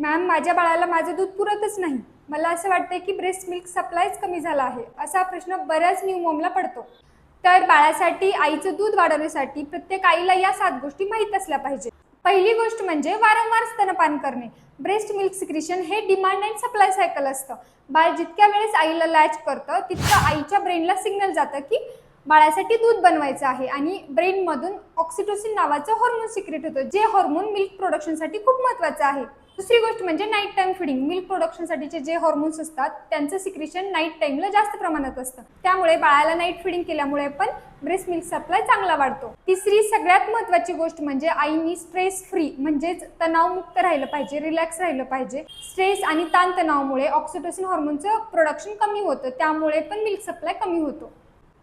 Ma'am माझ्या बाळाला माझं दूध पुरतच नाही. मला असं वाटतं की ब्रेस्ट मिल्क सप्लायच कमी झाला आहे असा प्रश्न बऱ्याच न्यू मॉमला पडतो. तर बाळासाठी आईचं दूध वाढवण्यासाठी प्रत्येक आईला या सात गोष्टी माहीत असल्या पाहिजे पहिली गोष्ट म्हणजे वारंवार स्तनपान करणे. ब्रेस्ट मिल्क सिक्रिशन हे डिमांड अँड सप्लाय सायकल असतं. बाळ जितक्या वेळेस आईला लॅच करतं तितकं आईच्या ब्रेनला सिग्नल जातं की बाळासाठी दूध बनवायचं आहे आणि ब्रेनमधून ऑक्सिटोसिन नावाचं हॉर्मोन सिक्रेट होतं. जे हॉर्मोन मिल्क प्रोडक्शनसाठी खूप महत्त्वाचं आहे. दुसरी गोष्ट म्हणजे नाईट टाईम फिडिंग मिल्क प्रोडक्शनसाठीचे जे हॉर्मोन्स असतात त्यांचं सिक्रेशन नाईट टाईमला जास्त प्रमाणात असतं. त्यामुळे बाळाला नाईट फिडिंग केल्यामुळे पण ब्रेस्ट मिल्क सप्लाय चांगला वाढतो. तिसरी सगळ्यात महत्त्वाची गोष्ट म्हणजे आईनी स्ट्रेस फ्री म्हणजेच तणावमुक्त राहिलं पाहिजे रिलॅक्स राहिलं पाहिजे. स्ट्रेस आणि ताणतणावामुळे ऑक्सिटोसिन हॉर्मोनचं प्रोडक्शन कमी होतं. त्यामुळे पण मिल्क सप्लाय कमी होतो.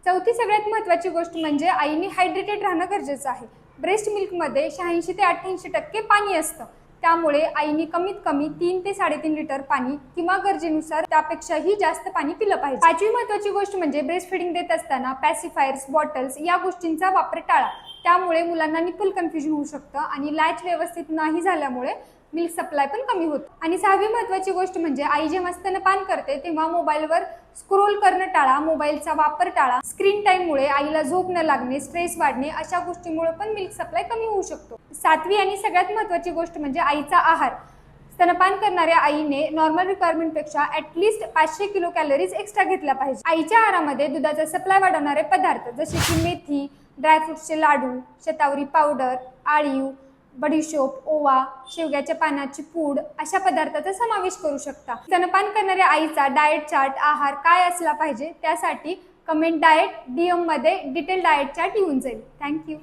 चौथी सगळ्यात महत्त्वाची गोष्ट म्हणजे आईने हायड्रेटेड राहणं गरजेचं आहे. ब्रेस्ट मिल्कमध्ये शहाऐंशी ते अठ्ठ्याऐंशी टक्के पाणी असतं. त्यामुळे आईने कमीत कमी तीन ते साडेतीन लिटर पाणी किंवा गरजेनुसार त्यापेक्षाही जास्त पाणी पिलं पाहिजे. पाचवी महत्वाची गोष्ट म्हणजे ब्रेस्ट फिडिंग देत असताना पॅसिफायर्स बॉटल्स या गोष्टींचा वापर टाळा. त्यामुळे मुलांना निपुल कन्फ्युजन होऊ शकतं आणि लॅच व्यवस्थित नाही झाल्यामुळे मिल्क सप्लाय पण कमी होतो. आणि सहावी महत्त्वाची गोष्ट म्हणजे आई जेव्हा स्तनपान करते तेव्हा मोबाईलवर स्क्रोल करणं टाळा मोबाईलचा वापर टाळा. स्क्रीन टाईममुळे आईला झोप न लागणे स्ट्रेस वाढणे अशा गोष्टीमुळे पण मिल्क सप्लाय कमी होऊ शकतो. सातवी आणि सगळ्यात महत्त्वाची गोष्ट म्हणजे आईचा आहार. स्तनपान करणाऱ्या आईने नॉर्मल रिक्वायरमेंटपेक्षा ॲटलिस्ट पाचशे किलो कॅलरीज एक्स्ट्रा घेतल्या पाहिजे. आईच्या आहारामध्ये दुधाचा सप्लाय वाढवणारे पदार्थ जसे की मेथी ड्रायफ्रुट्सचे लाडू शतावरी पावडर आळीव बडीशोप ओवा शेवग्याच्या पानाची पूड अशा पदार्थाचा समावेश करू शकता. स्तनपान करणाऱ्या आईचा डाएट चार्ट आहार काय असला पाहिजे त्यासाठी कमेंट डाएट डी एममध्ये डिटेल डाएट चार्ट येऊन जाईल. Thank you